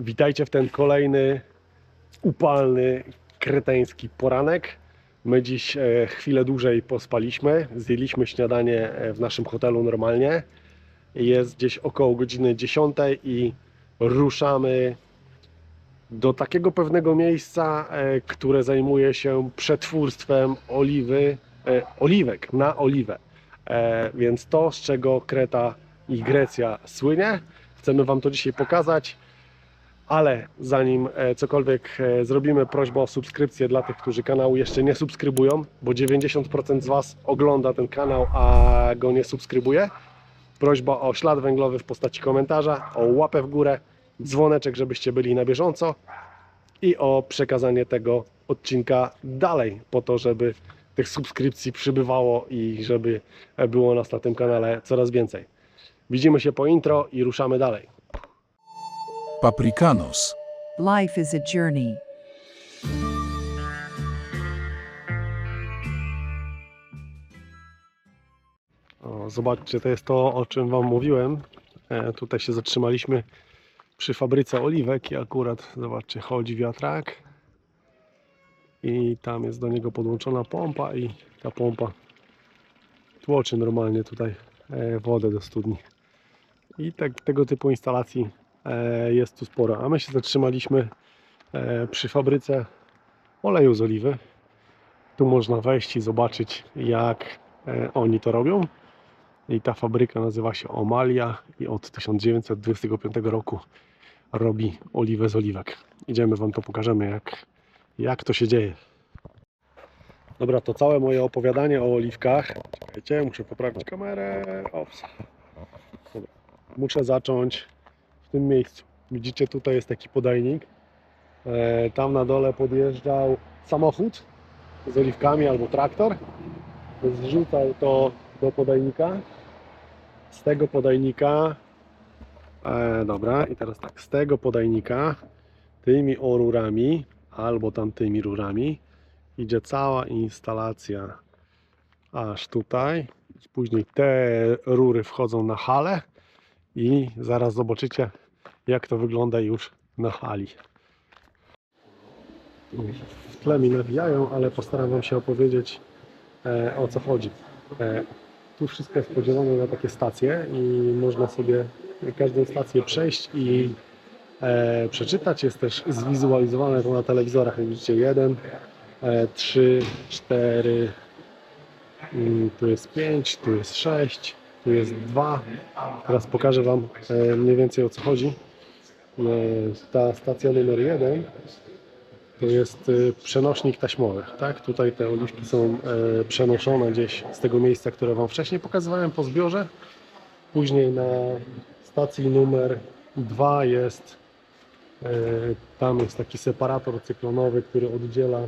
Witajcie w ten kolejny upalny, kreteński poranek. My dziś e, chwilę dłużej pospaliśmy. Zjedliśmy śniadanie e, w naszym hotelu normalnie. Jest gdzieś około godziny 10 i ruszamy do takiego pewnego miejsca, e, które zajmuje się przetwórstwem oliwy, oliwek na oliwę. Więc to, z czego Kreta i Grecja słynie, chcemy Wam to dzisiaj pokazać. Ale zanim e, cokolwiek e, zrobimy, prośba o subskrypcję dla tych, którzy kanału jeszcze nie subskrybują, bo 90% z Was ogląda ten kanał, a go nie subskrybuje. Prośba o ślad węglowy w postaci komentarza, o łapę w górę, dzwoneczek, żebyście byli na bieżąco i o przekazanie tego odcinka dalej, po to, żeby tych subskrypcji przybywało i żeby e, było nas na tym kanale coraz więcej. Widzimy się po intro i ruszamy dalej. Paprikanos. Life is a journey. O, zobaczcie, to jest to, o czym Wam mówiłem. E, tutaj się zatrzymaliśmy przy fabryce oliwek i akurat, zobaczcie, chodzi wiatrak i tam jest do niego podłączona pompa i ta pompa tłoczy normalnie tutaj e, wodę do studni. I tak, tego typu instalacji jest tu sporo. A my się zatrzymaliśmy e, przy fabryce oleju z oliwy. Tu można wejść i zobaczyć, jak e, oni to robią. I ta fabryka nazywa się Omalia i od 1925 roku robi oliwę z oliwek. Idziemy Wam to pokażemy, jak, jak to się dzieje. Dobra, to całe moje opowiadanie o oliwkach. Czekajcie, muszę poprawić kamerę. Ops. Dobra. Muszę zacząć tym miejscu. Widzicie, tutaj jest taki podajnik. E, Tam na dole podjeżdżał samochód z oliwkami albo traktor. Zrzucał to do podajnika. Z tego podajnika, e, dobra, i teraz tak, z tego podajnika tymi o rurami albo tamtymi rurami idzie cała instalacja aż tutaj. Później te rury wchodzą na halę i zaraz zobaczycie, jak to wygląda już na hali. W tle mi nawijają, ale postaram Wam się opowiedzieć e, o co chodzi. E, tu wszystko jest podzielone na takie stacje i można sobie każdą stację przejść i e, przeczytać. Jest też zwizualizowane to na telewizorach. Widzicie, jeden, e, trzy, cztery, mm, tu jest pięć, tu jest sześć, tu jest dwa. Teraz pokażę Wam e, mniej więcej o co chodzi. E, ta stacja numer jeden to jest y, przenośnik taśmowy, tak? Tutaj te oliwki są e, przenoszone gdzieś z tego miejsca, które Wam wcześniej pokazywałem po zbiorze. Później na stacji numer 2 jest e, tam jest taki separator cyklonowy, który oddziela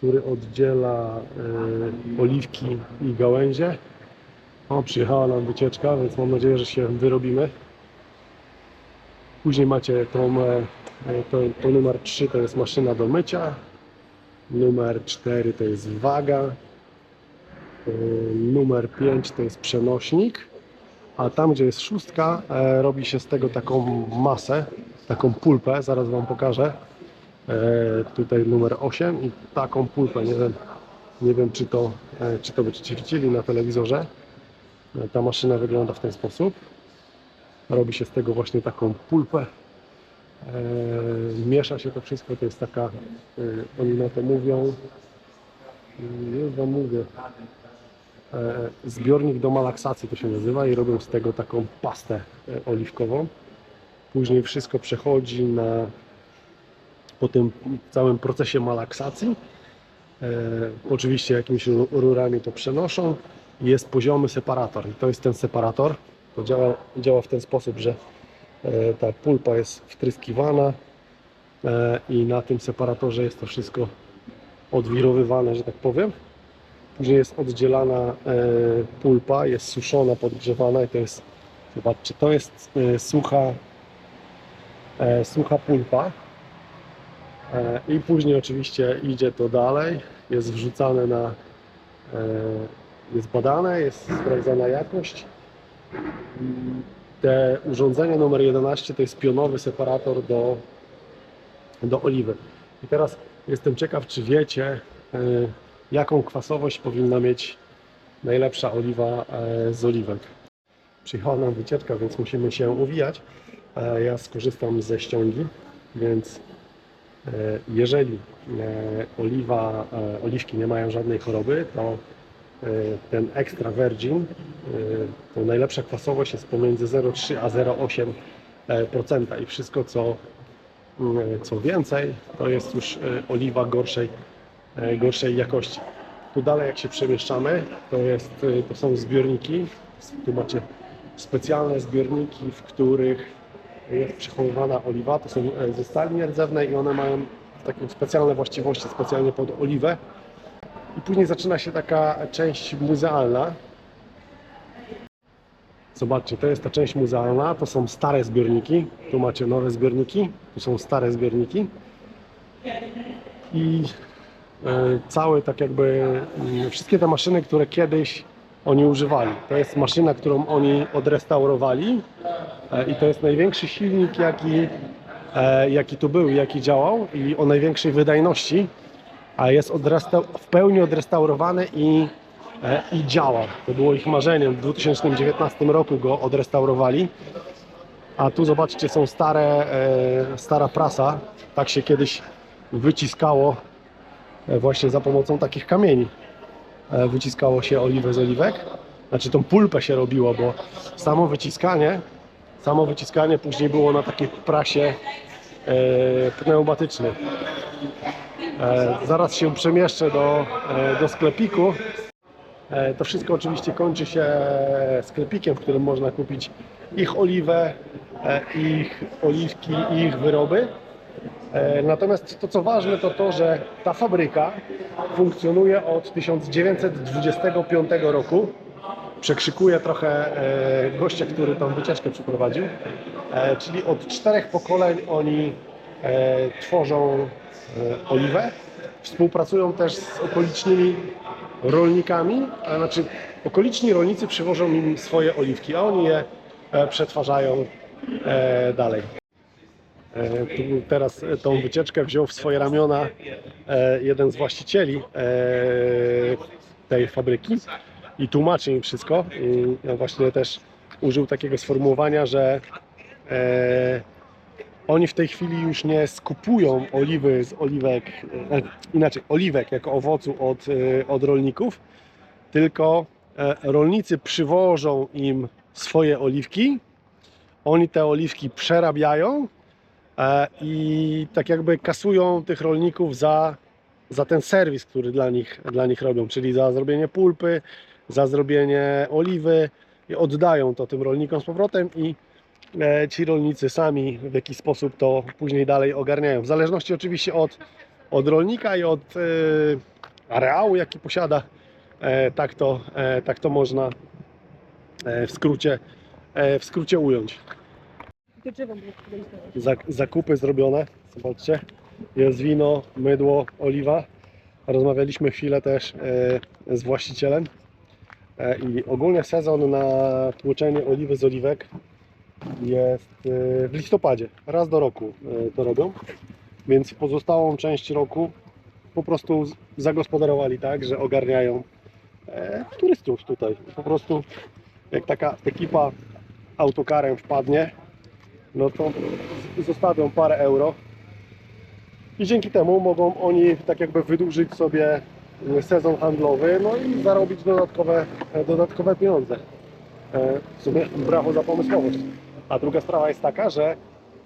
który oddziela e, oliwki i gałęzie. O, przyjechała nam wycieczka, więc mam nadzieję, że się wyrobimy. Później macie tą, e, to, to numer 3 to jest maszyna do mycia, numer 4 to jest waga, e, numer 5 to jest przenośnik, a tam gdzie jest szóstka e, robi się z tego taką masę, taką pulpę, zaraz Wam pokażę. E, Tutaj numer 8 i taką pulpę, nie wiem, nie wiem czy to, e, czy to będziecie widzieli na telewizorze. E, Ta maszyna wygląda w ten sposób robi się z tego właśnie taką pulpę. E, miesza się to wszystko, to jest taka, e, oni na to mówią, mm, już wam mówię, e, zbiornik do malaksacji to się nazywa i robią z tego taką pastę oliwkową. Później wszystko przechodzi na, po tym całym procesie malaksacji. Oczywiście jakimiś ru- rurami to przenoszą. Jest poziomy separator i to jest ten separator. To działa, działa w ten sposób, że e, ta pulpa jest wtryskiwana e, i na tym separatorze jest to wszystko odwirowywane, że tak powiem. Później jest oddzielana e, pulpa, jest suszona, podgrzewana i to jest, zobaczcie, to jest sucha, sucha pulpa. I później oczywiście idzie to dalej, jest wrzucane na, jest badane, jest sprawdzana jakość. Te urządzenie numer 11 to jest pionowy separator do, do oliwy. I teraz jestem ciekaw, czy wiecie, y, jaką kwasowość powinna mieć najlepsza oliwa e, z oliwek. Przyjechała nam wycieczka, więc musimy się uwijać. E, Ja skorzystam ze ściągi, więc e, jeżeli e, oliwa, e, oliwki nie mają żadnej choroby, to e, ten extra virgin, e, to najlepsza kwasowość jest pomiędzy 0,3 a 0,8 e, procenta i wszystko co, mm, co więcej to jest już e, oliwa gorszej, e, gorszej jakości. Tu dalej jak się przemieszczamy, to, jest, e, to są zbiorniki, tu macie specjalne zbiorniki, w których jest przechowywana oliwa, to są e, ze stali nierdzewnej i one mają takie specjalne właściwości, specjalnie pod oliwę. I później zaczyna się taka część muzealna. Zobaczcie, to jest ta część muzealna, to są stare zbiorniki, tu macie nowe zbiorniki, tu są stare zbiorniki. I e, całe tak jakby mm, wszystkie te maszyny, które kiedyś oni używali. To jest maszyna, którą oni odrestaurowali e, i to jest największy silnik, jaki, e, jaki tu był, jaki działał i o największej wydajności, a jest w pełni odrestaurowany i, e, i działa. To było ich marzeniem. W 2019 roku go odrestaurowali. A tu zobaczcie, są stare, e, stara prasa. Tak się kiedyś wyciskało e, właśnie za pomocą takich kamieni. Wyciskało się oliwę z oliwek. Znaczy tą pulpę się robiło, bo samo wyciskanie, samo wyciskanie później było na takiej prasie pneumatycznej. E, zaraz się przemieszczę do, e, do sklepiku. E, to wszystko oczywiście kończy się sklepikiem, w którym można kupić ich oliwę, ich oliwki i ich wyroby. Natomiast to co ważne to to, że ta fabryka funkcjonuje od 1925 roku. Przekrzykuję trochę gościa, który tą wycieczkę przeprowadził. Czyli od czterech pokoleń oni tworzą e, oliwę. Współpracują też z okolicznymi rolnikami, a znaczy okoliczni rolnicy przywożą im swoje oliwki, a oni je e, przetwarzają e, dalej. E, teraz e, tą wycieczkę wziął w swoje ramiona e, jeden z właścicieli e, tej fabryki i tłumaczy im wszystko. I właśnie też użył takiego sformułowania, że e, oni w tej chwili już nie skupują oliwy z oliwek, e, inaczej, oliwek jako owocu od, e, od rolników, tylko e, rolnicy przywożą im swoje oliwki, oni te oliwki przerabiają i tak jakby kasują tych rolników za, za ten serwis, który dla nich, dla nich robią, czyli za zrobienie pulpy, za zrobienie oliwy i oddają to tym rolnikom z powrotem i ci rolnicy sami w jakiś sposób to później dalej ogarniają. W zależności oczywiście od, od rolnika i od e, areału, jaki posiada, e, tak, to, e, tak to można e, w skrócie, e, w skrócie ująć. Zak- zakupy zrobione, zobaczcie, jest wino, mydło, oliwa. Rozmawialiśmy chwilę też e, z właścicielem e, i ogólnie sezon na tłoczenie oliwy z oliwek jest e, w listopadzie, raz do roku e, to robią, więc pozostałą część roku po prostu zagospodarowali tak, że ogarniają e, turystów tutaj. Po prostu jak taka ekipa autokarem wpadnie, no to zostawią parę euro i dzięki temu mogą oni tak jakby wydłużyć sobie sezon handlowy, no i zarobić dodatkowe, dodatkowe pieniądze. E, W sumie brawo za pomysłowość. A druga sprawa jest taka, że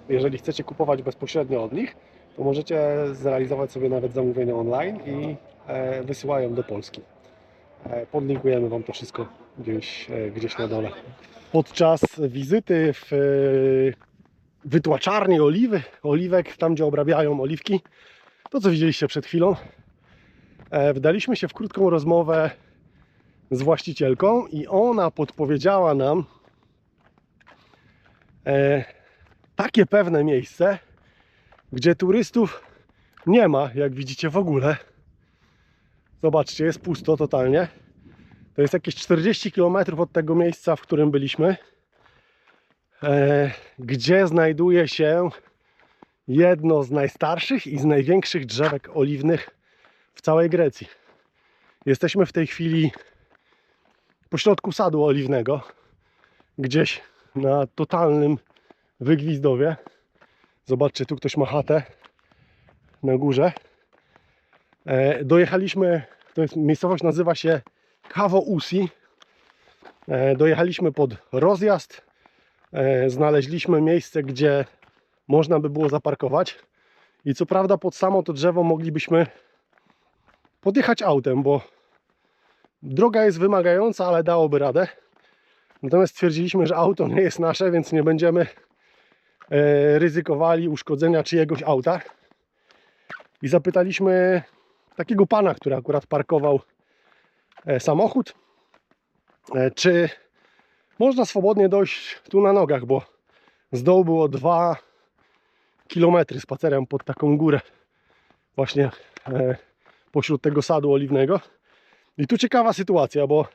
jeżeli chcecie kupować bezpośrednio od nich, to możecie zrealizować sobie nawet zamówienie online i e, wysyłają do Polski. E, Podlinkujemy Wam to wszystko gdzieś, e, gdzieś na dole. Podczas wizyty w wytłaczarni oliwy, oliwek, tam gdzie obrabiają oliwki, to co widzieliście przed chwilą, wdaliśmy się w krótką rozmowę z właścicielką i ona podpowiedziała nam takie pewne miejsce, gdzie turystów nie ma, jak widzicie w ogóle. Zobaczcie, jest pusto totalnie. To jest jakieś 40 km od tego miejsca, w którym byliśmy. e, gdzie znajduje się jedno z najstarszych i z największych drzewek oliwnych w całej Grecji. Jesteśmy w tej chwili pośrodku sadu oliwnego, gdzieś na totalnym wygwizdowie. Zobaczcie, tu ktoś ma chatę na górze. E, dojechaliśmy, to jest miejscowość nazywa się Kavo Usi. E, dojechaliśmy pod rozjazd. E, znaleźliśmy miejsce, gdzie można by było zaparkować. I co prawda pod samo to drzewo moglibyśmy podjechać autem, bo droga jest wymagająca, ale dałoby radę. Natomiast stwierdziliśmy, że auto nie jest nasze, więc nie będziemy e, ryzykowali uszkodzenia czyjegoś auta. I zapytaliśmy takiego pana, który akurat parkował e, samochód, e, czy można swobodnie dojść tu na nogach, bo z dołu było 2 kilometry spacerem pod taką górę, właśnie pośród tego sadu oliwnego. I tu ciekawa sytuacja, bo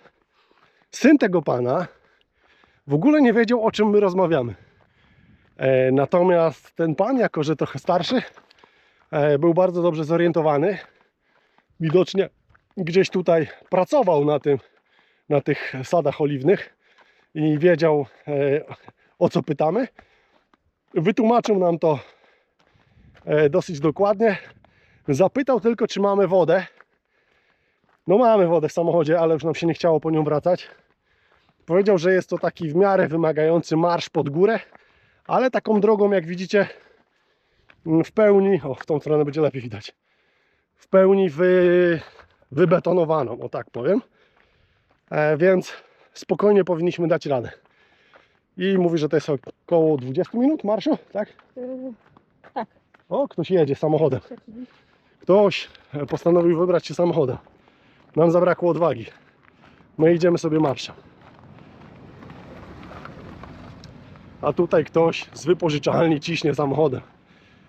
syn tego pana w ogóle nie wiedział, o czym my rozmawiamy. E, natomiast ten pan, jako że trochę starszy, e, był bardzo dobrze zorientowany. Widocznie gdzieś tutaj pracował na, tym, na tych sadach oliwnych i wiedział, e, o co pytamy. Wytłumaczył nam to dosyć dokładnie. Zapytał tylko, czy mamy wodę. No mamy wodę w samochodzie, ale już nam się nie chciało po nią wracać. Powiedział, że jest to taki w miarę wymagający marsz pod górę, ale taką drogą, jak widzicie, mm, w pełni, o w tą stronę będzie lepiej widać, w pełni wy, wybetonowaną, o tak powiem. E, więc spokojnie powinniśmy dać radę. I mówi, że to jest około 20 minut marszu, tak? Yy, tak, O, ktoś jedzie samochodem. Ktoś postanowił wybrać się samochodem. Nam zabrakło odwagi. My idziemy sobie marszem. A tutaj ktoś z wypożyczalni ciśnie samochodem.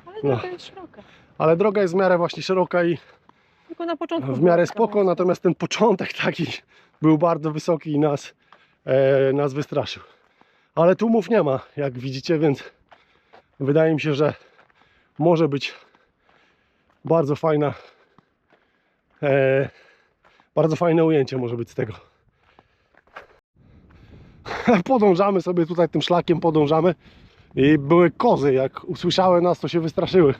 Ale No. droga jest szeroka. Ale droga jest w miarę właśnie szeroka i Tylko na początku. w miarę spoko, natomiast ten początek taki był bardzo wysoki i nas, e, nas wystraszył. Ale tłumów nie ma, jak widzicie, więc wydaje mi się, że może być bardzo fajna, e, bardzo fajne ujęcie może być z tego. Podążamy sobie tutaj tym szlakiem, podążamy i były kozy, jak usłyszały nas, to się wystraszyły.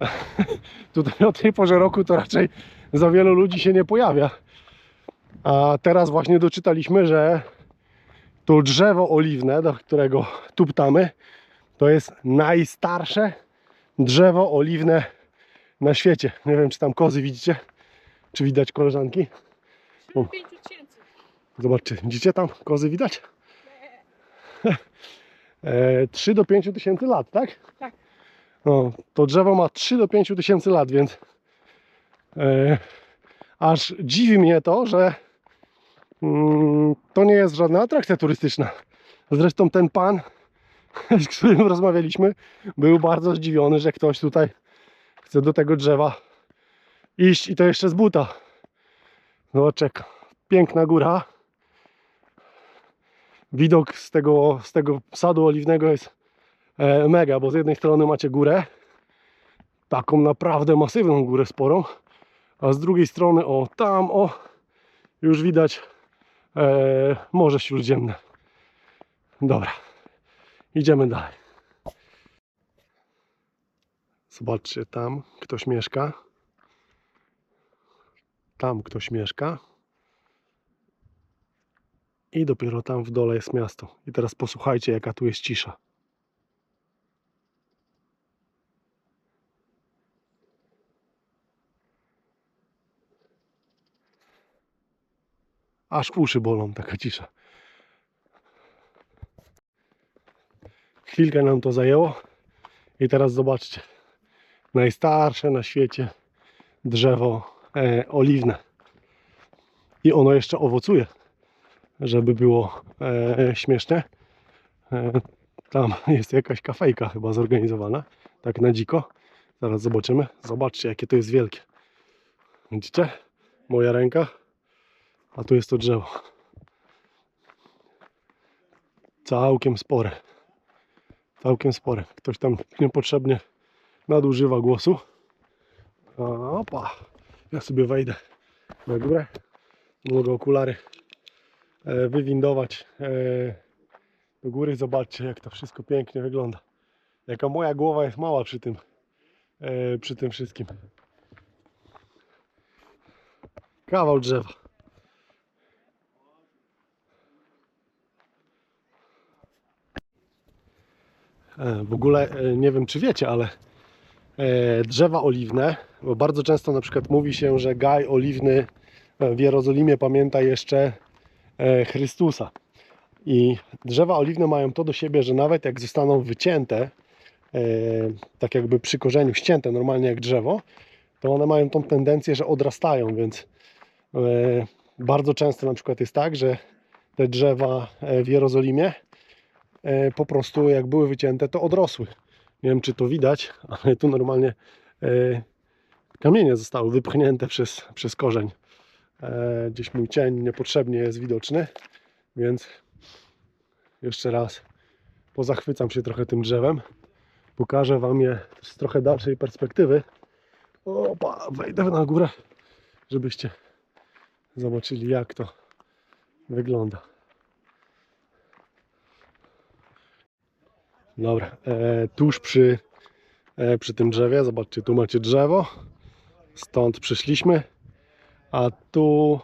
Tutaj o tej porze roku to raczej za wielu ludzi się nie pojawia. A teraz właśnie doczytaliśmy, że to drzewo oliwne, do którego tuptamy, to jest najstarsze drzewo oliwne na świecie. Nie wiem, czy tam kozy widzicie, czy widać koleżanki. O. 5 tysięcy. Zobaczcie, widzicie tam kozy widać? E, 3 do 5 tysięcy lat, tak? Tak. No, to drzewo ma 3 do 5 tysięcy lat, więc e, aż dziwi mnie to, że mm, to nie jest żadna atrakcja turystyczna. Zresztą ten pan, z którym rozmawialiśmy, był bardzo zdziwiony, że ktoś tutaj chce do tego drzewa iść i to jeszcze z buta. No czeka. Piękna góra. Widok z tego, z tego sadu oliwnego jest e, mega, bo z jednej strony macie górę, taką naprawdę masywną górę sporą, a z drugiej strony, o tam, o, już widać e, Morze Śródziemne. Dobra, idziemy dalej. Zobaczcie, tam ktoś mieszka. Tam ktoś mieszka. I dopiero tam w dole jest miasto. I teraz posłuchajcie, jaka tu jest cisza. Aż uszy bolą taka cisza. Chwilkę nam to zajęło. I teraz zobaczcie. Najstarsze na świecie drzewo e, oliwne. I ono jeszcze owocuje żeby było e, śmiesznie. E, tam jest jakaś kafejka chyba zorganizowana, tak na dziko. Zaraz zobaczymy. Zobaczcie, jakie to jest wielkie. Widzicie? Moja ręka, a tu jest to drzewo. Całkiem spore. Całkiem spore. Ktoś tam niepotrzebnie nadużywa głosu. Opa, ja sobie wejdę na górę. Mogę okulary wywindować e, do góry. Zobaczcie, jak to wszystko pięknie wygląda. Jaka moja głowa jest mała przy tym, e, przy tym wszystkim. Kawał drzewa. E, W ogóle e, nie wiem, czy wiecie, ale e, drzewa oliwne, bo bardzo często na przykład mówi się, że gaj oliwny e, w Jerozolimie pamięta jeszcze e, Chrystusa. I drzewa oliwne mają to do siebie, że nawet jak zostaną wycięte, e, tak jakby przy korzeniu ścięte normalnie jak drzewo, to one mają tą tendencję, że odrastają, więc e, bardzo często na przykład jest tak, że te drzewa e, w Jerozolimie e, po prostu jak były wycięte, to odrosły. Nie wiem, czy to widać, ale tu normalnie e, kamienie zostały wypchnięte przez, przez korzeń. E, Gdzieś mój cień niepotrzebnie jest widoczny, więc jeszcze raz pozachwycam się trochę tym drzewem. Pokażę Wam je z trochę dalszej perspektywy. Opa, wejdę na górę, żebyście zobaczyli jak to wygląda. Dobra, e, tuż przy, e, przy tym drzewie, zobaczcie, tu macie drzewo, stąd przyszliśmy, a tu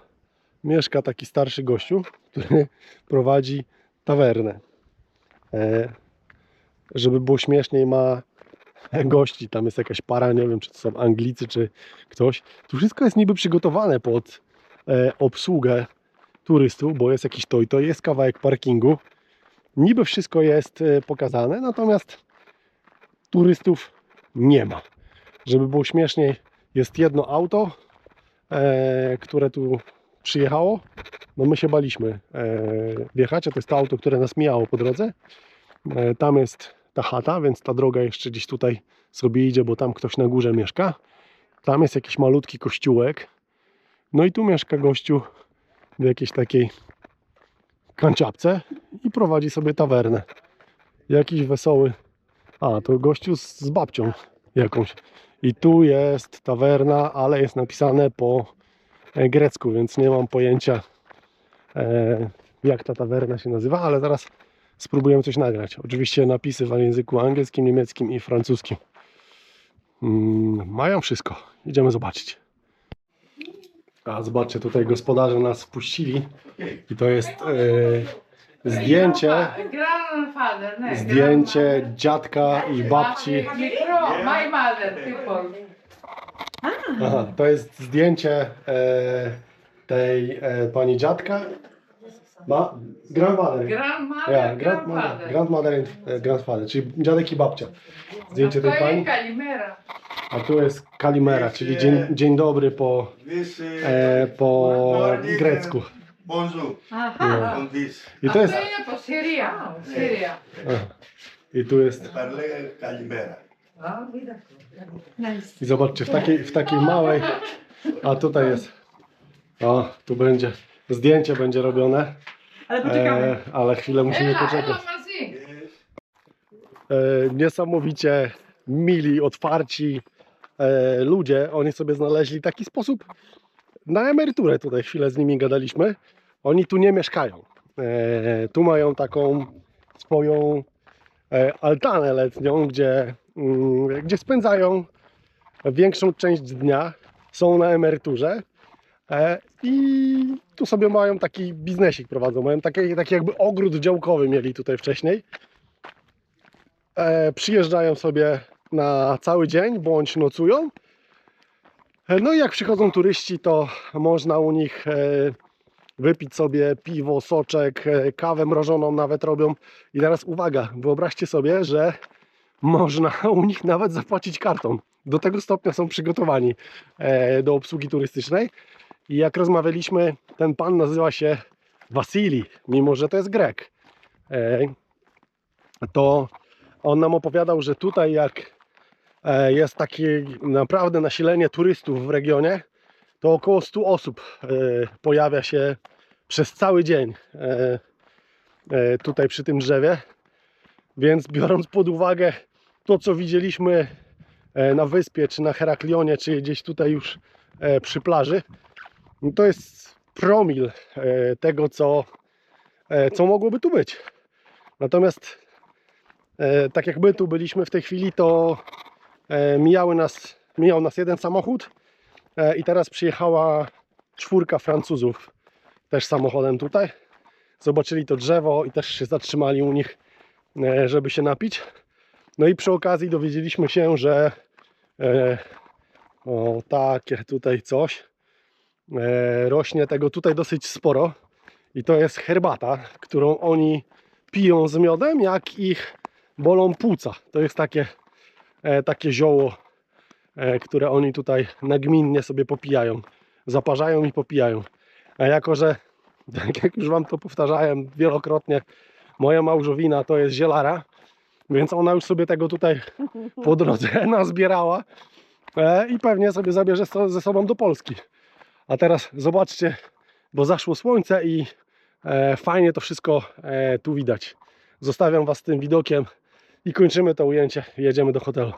mieszka taki starszy gościu, który prowadzi tawernę. E, żeby było śmieszniej, ma gości, tam jest jakaś para, nie wiem czy to są Anglicy, czy ktoś. Tu wszystko jest niby przygotowane pod e, obsługę turystów, bo jest jakiś to i to, jest kawałek parkingu. Niby wszystko jest e, pokazane, natomiast turystów nie ma. Żeby było śmieszniej, jest jedno auto, które tu przyjechało. No my się baliśmy e, wjechać, a to jest to auto, które nas mijało po drodze. E, tam jest ta chata, więc ta droga jeszcze gdzieś tutaj sobie idzie, bo tam ktoś na górze mieszka. Tam jest jakiś malutki kościółek. No i tu mieszka gościu w jakiejś takiej kanciapce i prowadzi sobie tawernę. Jakiś wesoły. A, to gościu z, z babcią jakąś. I tu jest tawerna, ale jest napisane po e, grecku, więc nie mam pojęcia e, jak ta tawerna się nazywa, ale zaraz spróbujemy coś nagrać. Oczywiście napisy w języku angielskim, niemieckim i francuskim. Mm, mają wszystko. Idziemy zobaczyć. A zobaczcie, tutaj gospodarze nas wpuścili i to jest e, zdjęcie, Grandfather, ne, zdjęcie dziadka i babci. Mikro, my mother, people. Aha, to jest zdjęcie e, tej e, pani dziadka. Ma, grandmother. Grandmother, Ja, grandmother, grandfather. grandmother and e, grandfather, czyli dziadek i babcia. Zdjęcie tej To pani. jest Kalimera. A tu jest Kalimera, czyli dzień, dzień dobry po, This e, po grecku. Bonjour. Aha. On this. I to jest. To jest po Syria. Syria. I tu jest. Parle Calimera. Nice. I zobaczcie, w takiej, w takiej małej. A tutaj jest. O, tu będzie. Zdjęcie będzie robione. Ale poczekamy. E, ale chwilę musimy poczekać. E, niesamowicie mili, otwarci e, ludzie. Oni sobie znaleźli taki sposób na emeryturę. Tutaj chwilę z nimi gadaliśmy. Oni tu nie mieszkają. E, tu mają taką swoją e, altanę letnią, gdzie, mm, gdzie spędzają większą część dnia. Są na emeryturze. E, I tu sobie mają taki biznesik prowadzą. Mają taki, taki jakby ogród działkowy mieli tutaj wcześniej e, przyjeżdżają sobie na cały dzień bądź nocują. E, No i jak przychodzą turyści, to można u nich e, wypić sobie piwo, soczek, e, kawę mrożoną nawet robią. I teraz uwaga, wyobraźcie sobie, że można u nich nawet zapłacić kartą. Do tego stopnia są przygotowani do obsługi turystycznej. I jak rozmawialiśmy, ten pan nazywa się Wasili, mimo że to jest Grek. To on nam opowiadał, że tutaj jak jest takie naprawdę nasilenie turystów w regionie, to około 100 osób e, pojawia się przez cały dzień e, e, tutaj przy tym drzewie. Więc biorąc pod uwagę to, co widzieliśmy e, na wyspie, czy na Heraklionie, czy gdzieś tutaj już e, przy plaży, no to jest promil e, tego, co, e, co mogłoby tu być. Natomiast e, tak jak my tu byliśmy w tej chwili, to e, mijały nas, mijał nas jeden samochód e, i teraz przyjechała czwórka Francuzów też samochodem tutaj. Zobaczyli to drzewo i też się zatrzymali u nich, e, żeby się napić. No i przy okazji dowiedzieliśmy się, że e, o takie tutaj coś e, rośnie tego tutaj dosyć sporo i to jest herbata, którą oni piją z miodem, jak ich bolą płuca. To jest takie, e, takie zioło, e, które oni tutaj nagminnie sobie popijają. Zaparzają i popijają. A jako, że tak jak już Wam to powtarzałem wielokrotnie, moja małżowina to jest zielara, więc ona już sobie tego tutaj po drodze nazbierała e, i pewnie sobie zabierze ze sobą do Polski. A teraz zobaczcie, bo zaszło słońce i e, fajnie to wszystko e, tu widać. Zostawiam Was z tym widokiem i kończymy to ujęcie. Jedziemy do hotelu.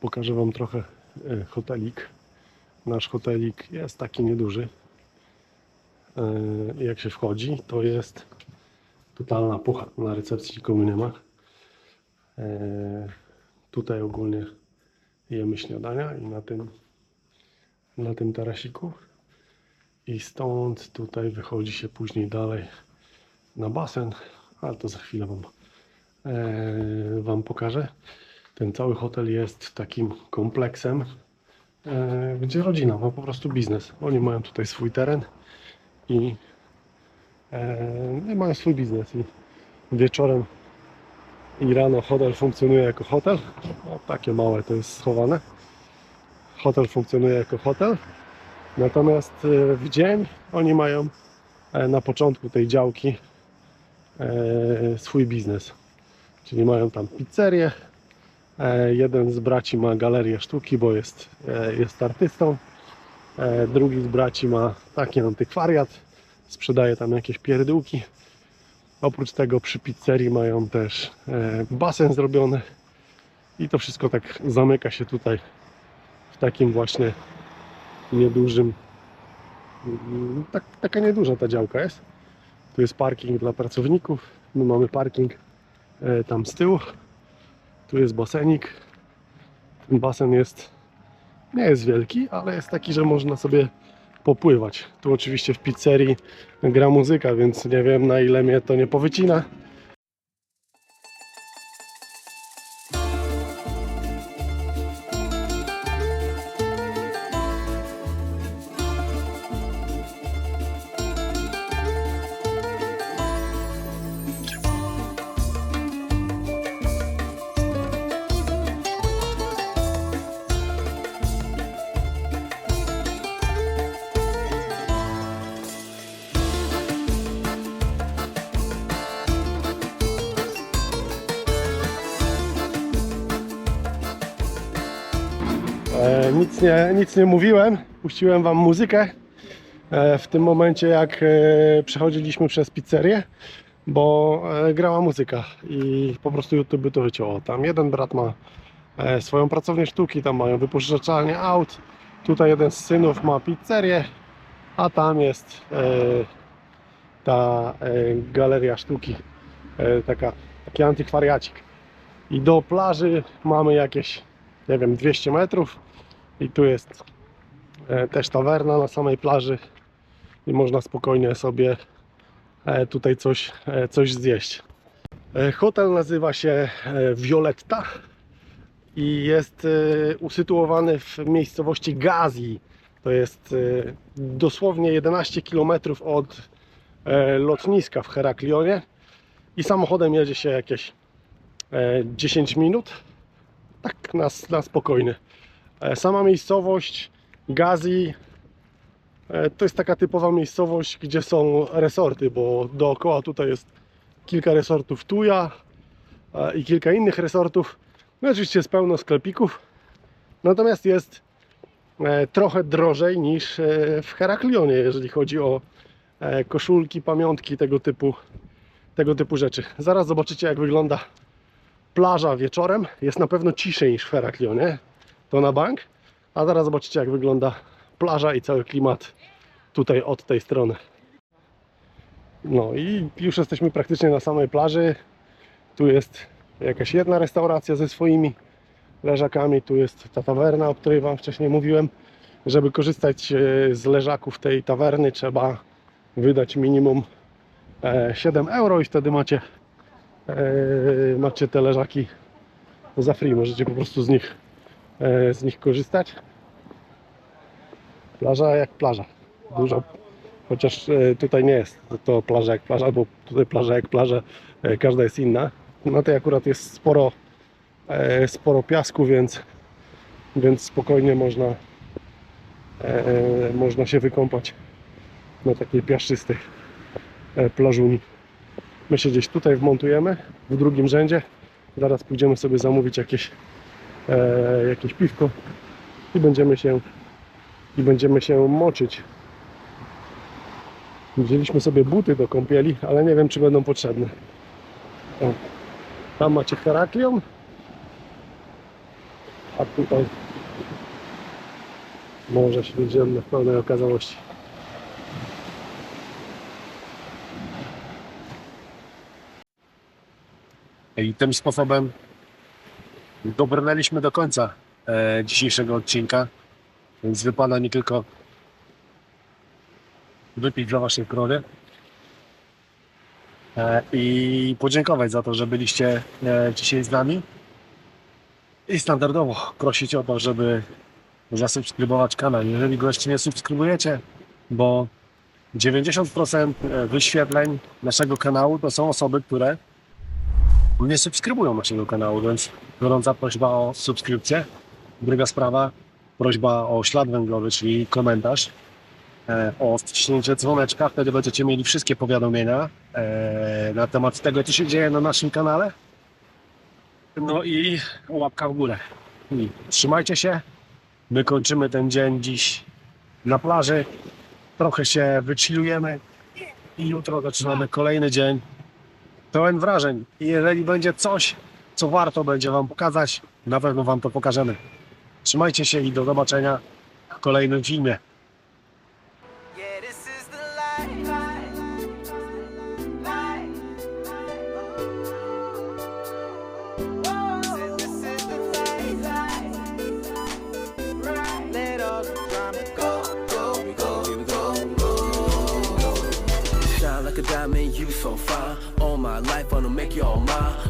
Pokażę Wam trochę e, hotelik. Nasz hotelik jest taki nieduży. E, Jak się wchodzi, to jest totalna pucha. Na recepcji nikogo nie ma. E, Tutaj ogólnie jemy śniadania i na tym, na tym tarasiku. I stąd tutaj wychodzi się później dalej na basen, ale to za chwilę Wam, e, wam pokażę. Ten cały hotel jest takim kompleksem, gdzie rodzina ma po prostu biznes. Oni mają tutaj swój teren i, e, i mają swój biznes. I wieczorem i rano hotel funkcjonuje jako hotel. O, takie małe to jest schowane. Hotel funkcjonuje jako hotel. Natomiast e, w dzień oni mają e, na początku tej działki e, swój biznes. Czyli mają tam pizzerię, E, Jeden z braci ma galerię sztuki, bo jest, e, jest artystą. E, Drugi z braci ma taki antykwariat, sprzedaje tam jakieś pierdółki. Oprócz tego przy pizzerii mają też e, basen zrobiony i to wszystko tak zamyka się tutaj w takim właśnie niedużym mm, tak, taka nieduża ta działka jest. Tu jest parking dla pracowników. My mamy parking e, tam z tyłu. Tu jest basenik. Ten basen jest nie jest wielki, ale jest taki, że można sobie popływać. Tu oczywiście w pizzerii gra muzyka, więc nie wiem na ile mnie to nie powycina. E, nic, nie, nic nie mówiłem, puściłem Wam muzykę e, w tym momencie jak e, przechodziliśmy przez pizzerię, bo grała muzyka i po prostu YouTube to wyciąło. Tam jeden brat ma swoją pracownię sztuki, tam mają wypożyczalnię aut, tutaj jeden z synów ma pizzerię, a tam jest ta galeria sztuki, taka, taki antykwariacik. I do plaży mamy jakieś, nie wiem, 200 metrów. I tu jest e, też tawerna na samej plaży i można spokojnie sobie e, tutaj coś, e, coś zjeść. Hotel nazywa się Violetta i jest usytuowany w miejscowości Gazi. To jest dosłownie 11 km od lotniska w Heraklionie i samochodem jedzie się jakieś e, 10 minut tak na, na spokojnie. E, Sama miejscowość Gazi e, to jest taka typowa miejscowość, gdzie są resorty, bo dookoła tutaj jest kilka resortów Tuja e, i kilka innych resortów. No oczywiście jest pełno sklepików, natomiast jest trochę drożej niż w Heraklionie, jeżeli chodzi o koszulki, pamiątki, tego typu, tego typu rzeczy. Zaraz zobaczycie jak wygląda plaża wieczorem. Jest na pewno ciszej niż w Heraklionie, to na bank. A zaraz zobaczycie jak wygląda plaża i cały klimat tutaj od tej strony. No i już jesteśmy praktycznie na samej plaży. Tu jest jakaś jedna restauracja ze swoimi leżakami. Tu jest ta tawerna, o której Wam wcześniej mówiłem. Żeby korzystać e, z leżaków tej tawerny trzeba wydać minimum e, 7 euro i wtedy macie, e, macie te leżaki za free. Możecie po prostu z nich, e, z nich korzystać. Plaża jak plaża. Dużo, chociaż e, tutaj nie jest to plaża jak plaża, bo tutaj plaża jak plaża, e, każda jest inna. Na tej akurat jest sporo, e, sporo piasku, więc, więc spokojnie można, e, można się wykąpać na takiej piaszczystej e, plażuni. My się gdzieś tutaj wmontujemy w drugim rzędzie. Zaraz pójdziemy sobie zamówić jakieś, e, jakieś piwko i będziemy się i będziemy się moczyć. Wzięliśmy sobie buty do kąpieli, ale nie wiem czy będą potrzebne. O, tam macie Heraklion, a tutaj Morze Śródziemne w pełnej okazałości. I tym sposobem dobrnęliśmy do końca e, dzisiejszego odcinka. Więc wypada nie tylko wypić dla waszej krowy e, i podziękować za to, że byliście e, dzisiaj z nami. I standardowo prosić o to, żeby zasubskrybować kanał. Jeżeli go jeszcze nie subskrybujecie, bo 90% wyświetleń naszego kanału to są osoby, które nie subskrybują naszego kanału, więc gorąca prośba o subskrypcję. Druga sprawa, prośba o ślad węglowy, czyli komentarz, e, o wciśnięcie dzwoneczka, wtedy będziecie mieli wszystkie powiadomienia e, na temat tego, co się dzieje na naszym kanale. No i łapka w górę. I trzymajcie się. My kończymy ten dzień dziś na plaży. Trochę się wychillujemy i jutro zaczynamy kolejny dzień pełen wrażeń. I jeżeli będzie coś, co warto będzie Wam pokazać, na pewno Wam to pokażemy. Trzymajcie się i do zobaczenia w kolejnym filmie. life on them, make you all mine.